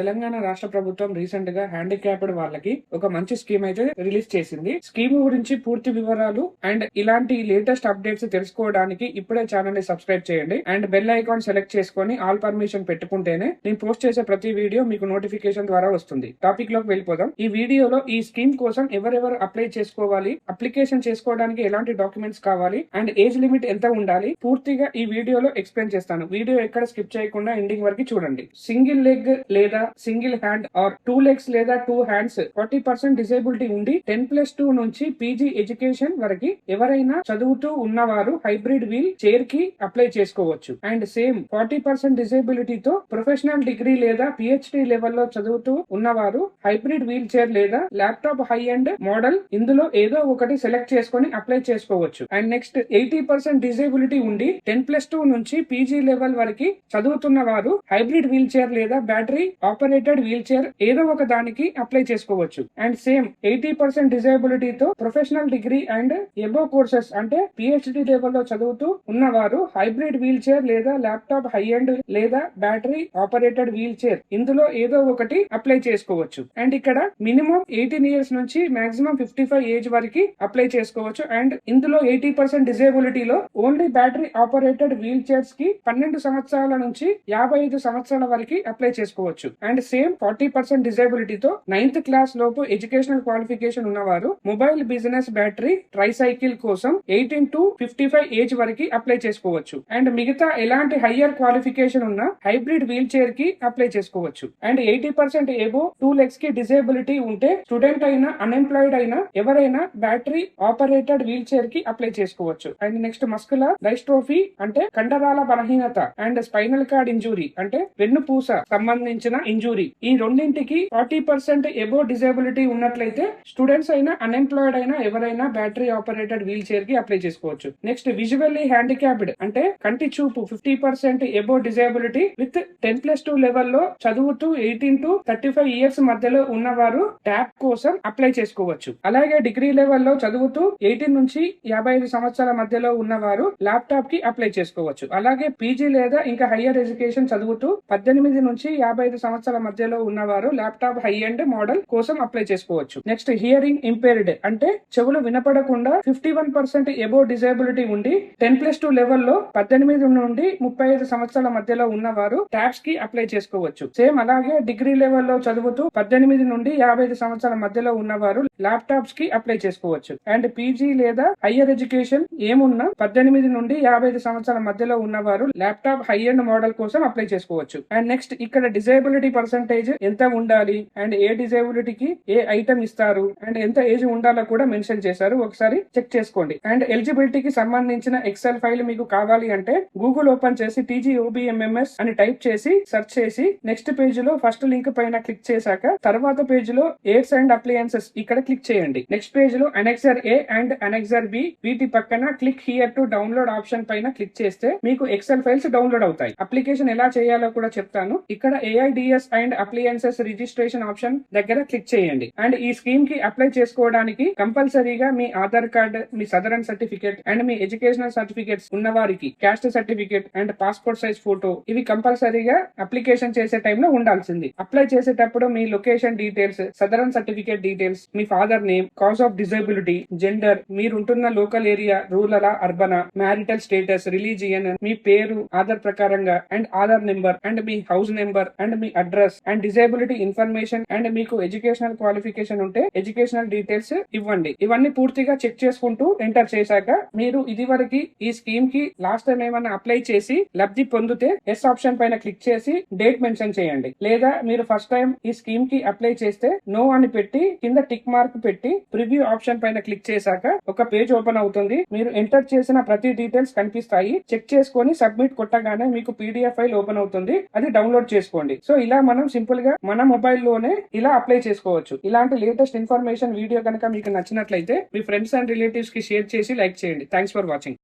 తెలంగాణ రాష్ట్ర ప్రభుత్వం రీసెంట్గా హ్యాండిక్యాప్డ్ వాళ్ళకి ఒక మంచి స్కీమ్ అయితే రిలీజ్ చేసింది. స్కీమ్ గురించి పూర్తి వివరాలు అండ్ ఇలాంటి లేటెస్ట్ అప్డేట్స్ తెలుసుకోవడానికి ఇప్పుడే ఛానల్ని సబ్స్క్రైబ్ చేయండి. అండ్ బెల్ ఐకాన్ సెలెక్ట్ చేసుకొని ఆల్ పర్మిషన్ పెట్టుకుంటేనే నేను పోస్ట్ చేసే ప్రతి వీడియో మీకు నోటిఫికేషన్ ద్వారా వస్తుంది. టాపిక్లోకి వెళ్ళిపోదాం. ఈ వీడియోలో ఈ స్కీమ్ కోసం ఎవరెవరు అప్లై చేసుకోవాలి అప్లికేషన్ చేసుకోవడానికి ఎలాంటి డాక్యుమెంట్స్ కావాలి అండ్ ఏజ్ లిమిట్ ఎంత ఉండాలి పూర్తిగా ఈ వీడియోలో ఎక్స్ప్లెయిన్ చేస్తాను. వీడియో ఎక్కడ స్కిప్ చేయకుండా ఎండింగ్ వరకు చూడండి. సింగిల్ లెగ్ లేదా single hand or two legs లేదా two hands forty percent disability ఉండి టెన్ ప్లస్ టూ నుంచి పీజీ ఎడ్యుకేషన్ వరకు ఎవరైనా చదువుతూ ఉన్నవారు హైబ్రిడ్ వీల్ చైర్కి అప్లై చేసుకోవచ్చు. అండ్ సేమ్ ఫార్టీ పర్సెంట్ డిసేబిలిటీతో ప్రొఫెషనల్ డిగ్రీ లేదా పిహెచ్డి లెవెల్లో చదువుతూ ఉన్నవారు హైబ్రిడ్ వీల్ చైర్ లేదా ల్యాప్టాప్ హై అండ్ మోడల్ ఇందులో ఏదో ఒకటి సెలెక్ట్ చేసుకొని అప్లై చేసుకోవచ్చు. And next eighty percent disability ఉండి టెన్ ప్లస్ టూ నుంచి పీజీ లెవెల్ వరకు చదువుతున్న వారు హైబ్రిడ్ వీల్ చైర్ లేదా బ్యాటరీ ఆపరేటెడ్ వీల్ చైర్ ఏదో ఒక దానికి అప్లై చేసుకోవచ్చు. And same eighty percent డిజేబిలిటీతో professional degree and above courses అంటే పిహెచ్డి లెవెల్లో చదువుతూ ఉన్నవారు హైబ్రిడ్ వీల్ చైర్ లేదా ల్యాప్టాప్ హై అండ్ లేదా బ్యాటరీ ఆపరేటెడ్ వీల్ చైర్ ఇందులో ఏదో ఒకటి అప్లై చేసుకోవచ్చు. అండ్ ఇక్కడ మినిమం ఎయిటీన్ ఇయర్స్ నుంచి మాక్సిమం ఫిఫ్టీ ఫైవ్ ఏజ్ వరకు అప్లై చేసుకోవచ్చు. అండ్ ఇందులో ఎయిటీ పర్సెంట్ డిజేబిలిటీలో ఓన్లీ బ్యాటరీ ఆపరేటెడ్ వీల్ చైర్స్కి పన్నెండు సంవత్సరాల నుంచి యాభై ఐదు సంవత్సరాల వరకు అప్లై చేసుకోవచ్చు. అండ్ సేమ్ ఫార్టీ పర్సెంట్ డిజేబిలిటీతో నైన్త్ క్లాస్ లోపు ఎడ్యుకేషనల్ క్వాలిఫికేషన్ ఉన్నవారు మొబైల్ బిజినెస్ బ్యాటరీ ట్రైసైకిల్ కోసం eighteen to fifty five age వరకు అప్లై చేసుకోవచ్చు. అండ్ మిగతా ఎలాంటి హయ్యర్ క్వాలిఫికేషన్ ఉన్న హైబ్రిడ్ వీల్ చైర్కి అప్లై చేసుకోవచ్చు. And eighty percent above two లెగ్స్కి disability ఉంటే స్టూడెంట్ అయినా అన్ఎంప్లాయిడ్ అయినా ఎవరైనా బ్యాటరీ ఆపరేటెడ్ వీల్ చైర్కి అప్లై చేసుకోవచ్చు. అండ్ నెక్స్ట్ మస్కుల డైస్ట్రోఫీ అంటే కండరాల బలహీనత అండ్ స్పైనల్ కార్డ్ ఇంజురీ అంటే వెన్నుపూస సంబంధించిన ఇంజురీ. ఈ రెండింటికి ఫార్టీ పర్సెంట్ ఎబో డిజేబిలిటీ ఉన్నట్లయితే స్టూడెంట్స్ అయినా అన్ఎంప్లాయిడ్ అయినా ఎవరైనా బ్యాటరీ ఆపరేటెడ్ వీల్ చైర్కి అప్లై చేసుకోవచ్చు. నెక్స్ట్ విజువల్లీ హ్యాండిక్యాప్డ్ అంటే కంటి చూపు fifty percent above disability with ten plus two లెవెల్లో చదువుతూ eighteen to thirty five years మధ్యలో ఉన్నవారు ట్యాప్ కోసం అప్లై చేసుకోవచ్చు. అలాగే డిగ్రీ లెవెల్లో చదువుతూ ఎయిటీన్ నుంచి యాభై ఐదు సంవత్సరాల మధ్యలో ఉన్నవారు ల్యాప్టాప్కి అప్లై చేసుకోవచ్చు. అలాగే పీజీ లేదా ఇంకా హైయర్ ఎడ్యుకేషన్ చదువుతూ పద్దెనిమిది నుంచి యాభై ఐదు సంవత్సరాల మధ్యలో ఉన్నవారు ల్యాప్టాప్ హై అండ్ మోడల్ కోసం అప్లై చేసుకోవచ్చు. నెక్స్ట్ హియరింగ్ ఇంపేర్డ్ అంటే చెవులు వినపడకుండా fifty one percent above disability ఉండి టెన్ ప్లస్ టూ లెవెల్లో పద్దెనిమిది నుండి ముప్పై ఐదు సంవత్సరాల మధ్యలో ఉన్నవారు ట్యాబ్స్కి అప్లై చేసుకోవచ్చు. సేమ్ అలాగే డిగ్రీ లెవెల్లో చదువుతూ పద్దెనిమిది నుండి యాభై ఐదు సంవత్సరాల మధ్యలో ఉన్నవారు ల్యాప్టాప్స్కి అప్లై చేసుకోవచ్చు. అండ్ పీజీ లేదా హయ్యర్ ఎడ్యుకేషన్ ఏమున్నా పద్దెనిమిది నుండి యాభై ఐదు సంవత్సరాల మధ్యలో ఉన్నవారు ల్యాప్టాప్ హై అండ్ మోడల్ కోసం అప్లై చేసుకోవచ్చు. అండ్ నెక్స్ట్ ఇక్కడ డిజేబిలిటీ పర్సంటేజ్ ఎంత ఉండాలి? అండ్ ఏ డిజేబిలిటీకి ఏ ఐటమ్ ఇస్తారు? అండ్ ఎంత ఏజ్ ఉండాలో కూడా మెన్షన్ చేశారు. ఒకసారి చెక్ చేసుకోండి. అండ్ ఎలిజిబిలిటీకి సంబంధించిన ఎక్సెల్ ఫైల్ మీకు కావాలి అంటే గూగుల్ ఓపెన్ చేసి టీజీ ఓబిఎంఎంఎస్ అని టైప్ చేసి సెర్చ్ చేసి నెక్స్ట్ పేజ్లో ఫస్ట్ లింక్ పైన క్లిక్ చేశాక తర్వాత పేజ్లో ఎయిర్స్ అండ్ అప్లయన్సెస్ ఇక్కడ క్లిక్ చేయండి. నెక్స్ట్ పేజ్లో annexure A and annexure B వీటి పక్కన click here to download option పైన క్లిక్ చేస్తే మీకు ఎక్సెల్ ఫైల్స్ డౌన్లోడ్ అవుతాయి. అప్లికేషన్ ఎలా చేయాలో కూడా చెప్తాను. ఇక్కడ AIDS and appliances registration option దగ్గర క్లిక్ చేయండి. అండ్ ఈ స్కీమ్కి అప్లై చేసుకోవడానికి కంపల్సరీగా మీ ఆధార్ కార్డ్ మీ సదరన్ సర్టిఫికేట్ అండ్ మీ ఎడ్యుకేషనల్ సర్టిఫికేట్స్ ఉన్న వారికి caste certificate and passport size photo ఇవి కంపల్సరీగా అప్లికేషన్ చేసే టైంలో ఉండాల్సింది. అప్లై చేసేటప్పుడు మీ location details Sadarem certificate details me father name cause of disability gender మీరుంటున్న local area rural అర్బనా మ్యారిటల్ స్టేటస్ రిలీజియన్ మీ పేరు ఆధార్ ప్రకారంగా అండ్ ఆధార్ నెంబర్ అండ్ మీ house number and me address and disability information and మీకు educational qualification ఉంటే educational details ఇవ్వండి. ఇవన్నీ పూర్తిగా చెక్ చేసుకుంటూ ఎంటర్ చేశాక మీరు ఇది వరకు ఈ స్కీమ్కి లాస్ట్ టైం ఏమైనా అప్లై చేసి లబ్ధి పొందితే ఎస్ ఆప్షన్ పైన క్లిక్ చేసి డేట్ మెన్షన్ చేయండి. లేదా మీరు ఫస్ట్ టైం ఈ స్కీమ్కి అప్లై చేస్తే నో అని పెట్టి కింద టిక్ మార్క్ పెట్టి ప్రివ్యూ ఆప్షన్ పైన క్లిక్ చేశాక ఒక పేజ్ ఓపెన్ అవుతుంది. మీరు ఎంటర్ చేసిన ప్రతి డీటెయిల్స్ కనిపిస్తాయి. చెక్ చేసుకొని సబ్మిట్ కొట్టగానే మీకు పీడిఎఫ్ ఫైల్ ఓపెన్ అవుతుంది. అది డౌన్లోడ్ చేసుకోండి. సో ఇలా మనం సింపుల్గా మన మొబైల్లోనే ఇలా అప్లై చేసుకోవచ్చు. ఇలాంటి లేటెస్ట్ ఇన్ఫర్మేషన్ వీడియో కనుక మీకు నచ్చినట్లయితే మీ ఫ్రెండ్స్ అండ్ రిలేటివ్స్కి షేర్ చేసి లైక్ చేయండి. Thanks for watching